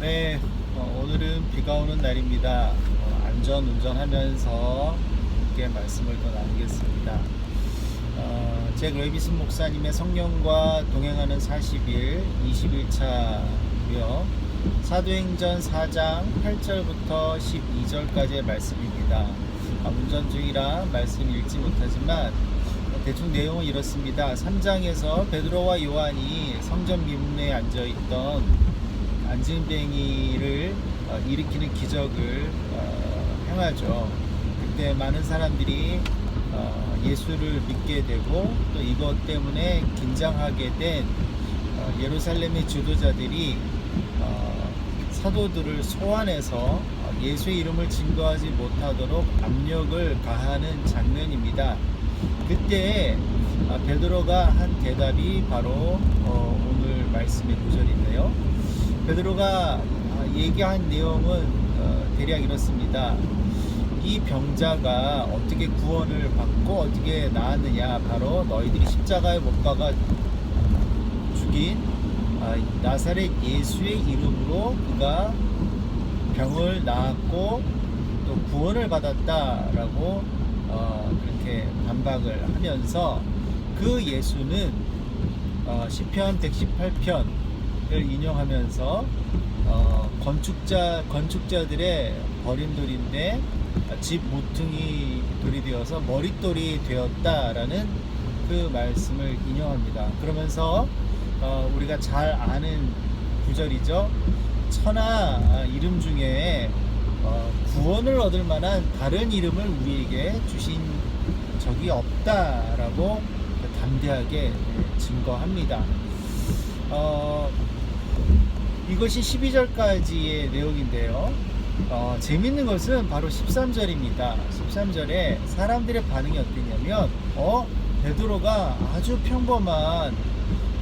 네, 어, 오늘은 비가 오는 날입니다. 어, 안전 운전하면서 함께 말씀을 더 나누겠습니다. 어, 잭 레비슨 목사님의 성령과 동행하는 40일 21차고요. 사도행전 4장 8절부터 12절까지의 말씀입니다. 아, 운전 중이라 말씀 읽지 못하지만 대충 내용은 이렇습니다. 3장에서 베드로와 요한이 성전 민문에 앉아 있던 안진뱅이를 어, 일으키는 기적을 어, 행하죠. 그때 많은 사람들이 어, 예수를 믿게 되고 또 이것 때문에 긴장하게 된 어, 예루살렘의 지도자들이 어, 사도들을 소환해서 어, 예수의 이름을 증거하지 못하도록 압력을 가하는 장면입니다. 그때 아, 베드로가 한 대답이 바로 어, 오늘 말씀의 구절인데요. 베드로가 아, 얘기한 내용은 어, 대략 이렇습니다. 이 병자가 어떻게 구원을 받고 어떻게 나았느냐 바로 너희들이 십자가에 못 박아 죽인 아, 나사렛 예수의 이름으로 그가 병을 나았고 또 구원을 받았다라고 어, 그렇게 반박을 하면서 그 예수는 어, 시편 118편을 인용하면서 어, 건축자 건축자들의 버림돌인데 집 모퉁이 돌이 되어서 머릿돌이 되었다라는 그 말씀을 인용합니다. 그러면서 어, 우리가 잘 아는 구절이죠. 천하 아, 이름 중에 어, 구원을 얻을 만한 다른 이름을 우리에게 주신 적이 없다라고 담대하게 증거합니다. 어, 이것이 12절까지의 내용인데요. 어, 재밌는 것은 바로 13절입니다. 13절에 사람들의 반응이 어땠냐면, 어, 베드로가 아주 평범한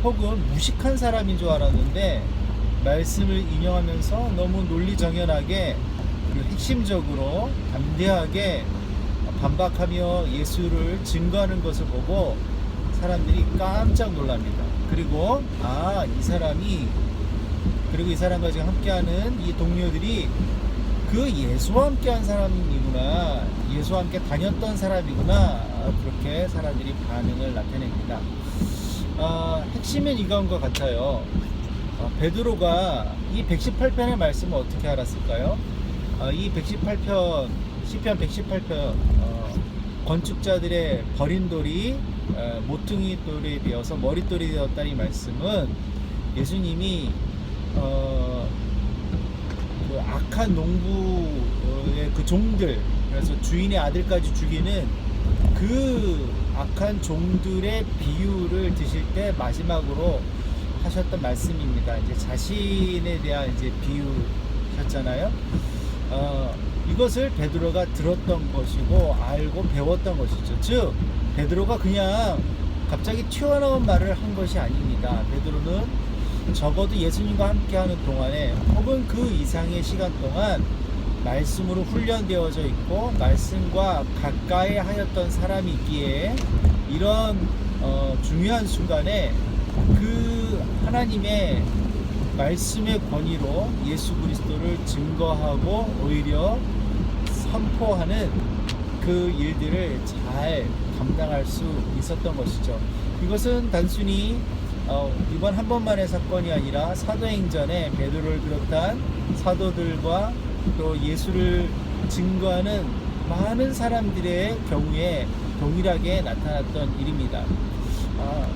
혹은 무식한 사람인 줄 알았는데, 말씀을 인용하면서 너무 논리정연하게 그리고 핵심적으로 담대하게 반박하며 예수를 증거하는 것을 보고 사람들이 깜짝 놀랍니다. 그리고 아, 이 사람이 그리고 이 사람과 지금 함께하는 이 동료들이 그 예수와 함께한 사람이구나, 예수와 함께 다녔던 사람이구나 그렇게 사람들이 반응을 나타냅니다. 아, 핵심은 이건과 같아요. 어, 베드로가 이 118편의 말씀을 어떻게 알았을까요? 어, 이 118편, 시편 118편, 어, 건축자들의 버린 돌이 어, 모퉁이 돌에 비어서 머릿돌이 되었다는 이 말씀은 예수님이 어, 그 악한 농부의 그 종들, 그래서 주인의 아들까지 죽이는 그 악한 종들의 비유를 드실 때 마지막으로 하셨던 말씀입니다. 이제 자신에 대한 이제 비유셨잖아요. 어, 이것을 베드로가 들었던 것이고 알고 배웠던 것이죠. 즉 베드로가 그냥 갑자기 튀어나온 말을 한 것이 아닙니다. 베드로는 적어도 예수님과 함께하는 동안에 혹은 그 이상의 시간 동안 말씀으로 훈련되어져 있고 말씀과 가까이 하였던 사람이 있기에 이런 어, 중요한 순간에 그 하나님의 말씀의 권위로 예수 그리스도를 증거하고 오히려 선포하는 그 일들을 잘 감당할 수 있었던 것이죠. 이것은 단순히 어, 이번 한 번만의 사건이 아니라 사도행전에 베드로를 비롯한 사도들과 또 예수를 증거하는 많은 사람들의 경우에 동일하게 나타났던 일입니다. 아,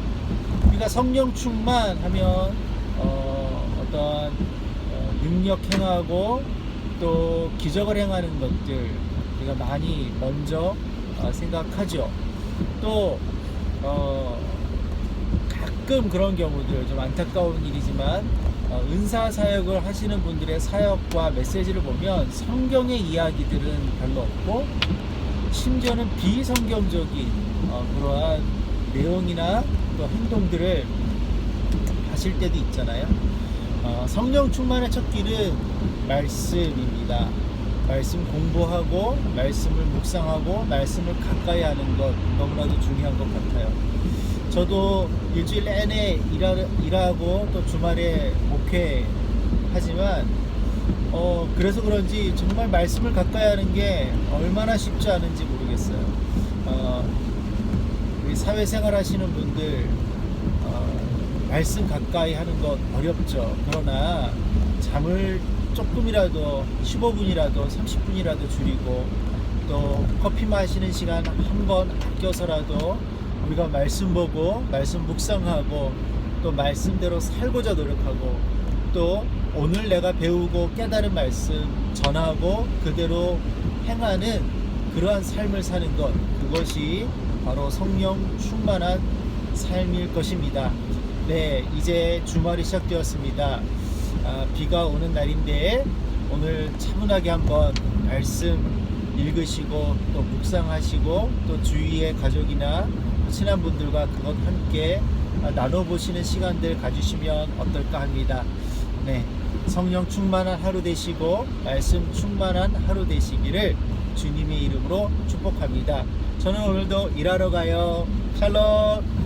우리가 성령 충만하면 어, 어떤 어, 능력 행하고 또 기적을 행하는 것들 우리가 많이 먼저 어, 생각하죠. 또 어, 가끔 그런 경우들 좀 안타까운 일이지만 어, 은사 사역을 하시는 분들의 사역과 메시지를 보면 성경의 이야기들은 별로 없고 심지어는 비성경적인 어, 그러한 내용이나 또 행동들을 하실 때도 있잖아요. 어, 성령 충만의 첫 길은 말씀입니다. 말씀 공부하고 말씀을 묵상하고 말씀을 가까이 하는 것 너무나도 중요한 것 같아요. 저도 일주일 내내 일하, 일하고 또 주말에 목회 하지만 어, 그래서 그런지 정말 말씀을 가까이 하는 게 얼마나 쉽지 않은지 모르겠어요. 어, 우리 사회생활 하시는 분들, 어, 말씀 가까이 하는 것 어렵죠. 그러나 잠을 조금이라도 15분이라도 30분이라도 줄이고 또 커피 마시는 시간 한 번 아껴서라도 우리가 말씀 보고 말씀 묵상하고 또 말씀대로 살고자 노력하고 또 오늘 내가 배우고 깨달은 말씀 전하고 그대로 행하는 그러한 삶을 사는 것 그것이 바로 성령 충만한 삶일 것입니다. 네, 이제 주말이 시작되었습니다. 아, 비가 오는 날인데 오늘 차분하게 한번 말씀 읽으시고 또 묵상하시고 또 주위의 가족이나 친한 분들과 그것 함께 아, 나눠보시는 시간들 가지시면 어떨까 합니다. 네, 성령 충만한 하루 되시고 말씀 충만한 하루 되시기를 주님의 이름으로 축복합니다. 저는 오늘도 일하러 가요. 샬롬.